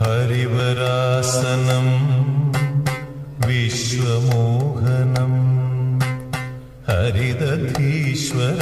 हरिवरासनं विश्वमोहनम् हरिदधीश्वरम्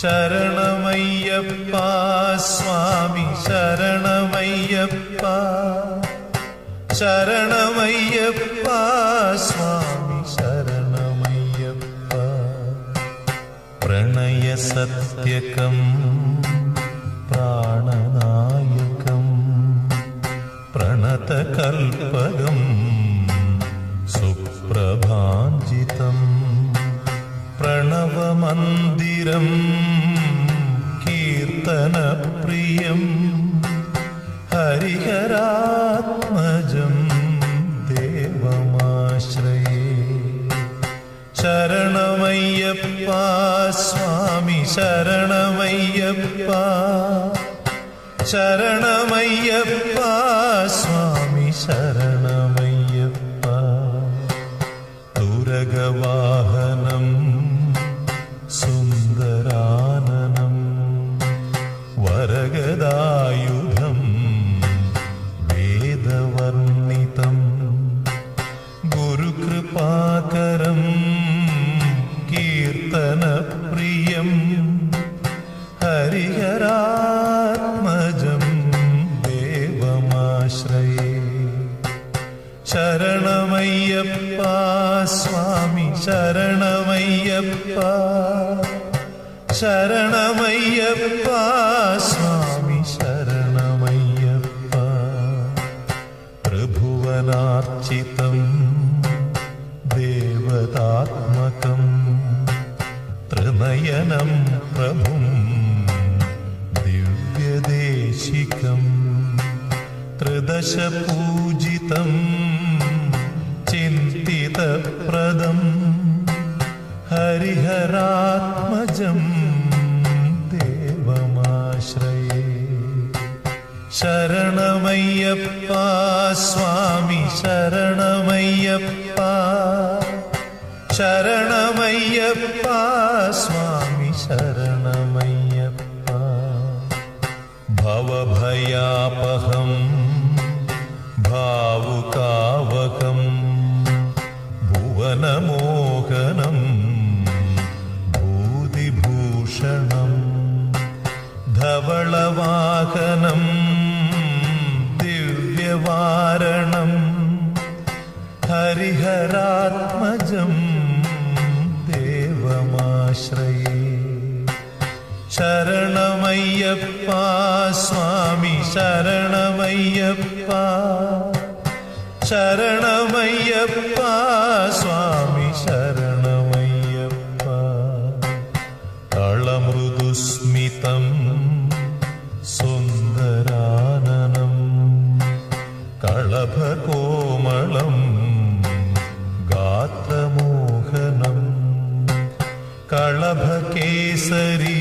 शरणमय्यप्पा स्वामि शरणमय्यप्पा शरणमय्यप्पा स्वामि शरणमय्यप्पा प्रणयसत्यकम् प्राणनायकम् प्रणतकल्पगम् सुप्रभाञ्जितम् പ്രണവമന്ദിരം കീർത്തനപ്രിയം ഹരിഹരാത്മജം ദേവമാശ്രയേ. ശരണമയ്യപ്പ സ്വാമി ശരണമയ്യപ്പ. ശരണമയ്യപ്പ शरणमय्यप्पा स्वामि शरणमय्यप्पा शरणमय्यप्पा स्वामि शरणमय्यप्पा त्रिभुवनार्चितम् देवतात्मकम् त्रिनयनं प्रभुम् दिव्यदेशिकम् त्रिदशपूजितम् चिन्तितप्रदम् हरिहरात्मजम् देवमाश्रये। शरणमय्यप्पा स्वामि शरणमय्यप्पा। शरणमय्यप्पा स्वामि शरणमय्यप्पा। भवभयापहम् भावुकावकम् ധവളവാഹനം ദിവ്യവാരണം ഹരിഹരാത്മജം ദേവമാശ്രയേ. ശരണമയ്യപ്പ സ്വാമി ശരണമയ്യപ്പ ശരണമയ്യപ്പ സ്വാമി ശരണ സുസ്മിതം സുന്ദരാനനം കളഭകോമളം ഗാത്രമോഹനം കളഭകേസരീ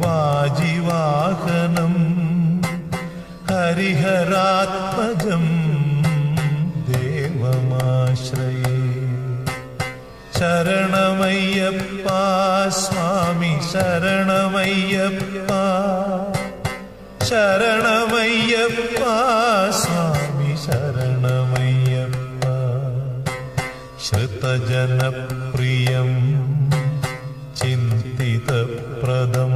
വാജിവാഹനം ഹരിഹരാത്മജം शरणमय्यप्पा स्वामि शरणमय्यप्पा शरणमय्यप्पा स्वामि शरणमय्यप्पा श्रुतजनप्रियं चिन्तितप्रदं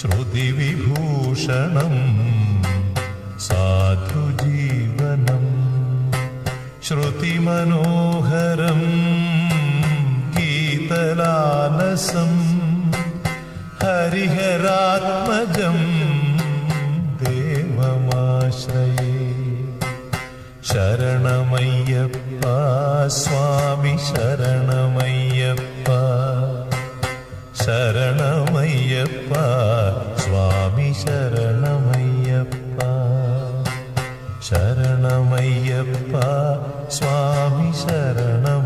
श्रुतिविभूषणं साधुजीवनं श्रुतिमनोहरम् गीतलालसम् हरिहरात्मजम् देवमाश्रये शरणमय्यप्पा स्वामि शरणमय्यप्पा शरणमय्यप्पा स्वामि शरणमय्यप्पा शरणमय्यप्पा स्वामि शरणमय्यप्पा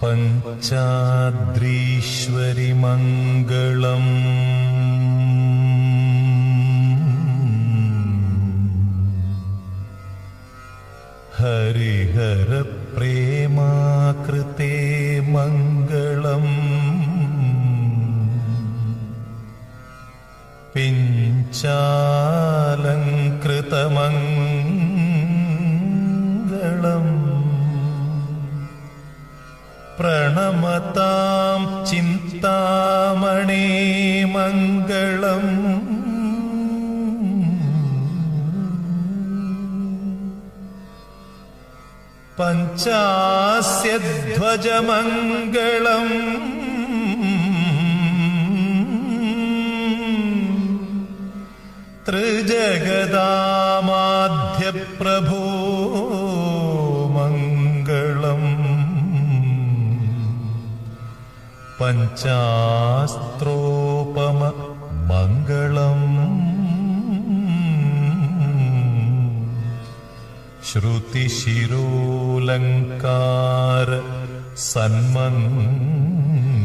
पञ्चाद्रीश्वरि मङ्गलम् हरिहरप्रेमाकृते प्रणमतां चिन्तामणे मङ्गलम् पञ्चास्य ध्वजमङ्गलम् त्रिजगदामाध्यप्रभो पञ्चास्त्रोपम मङ्गलम्। श्रुतिशिरोलङ्कार सन्मङ्गलम्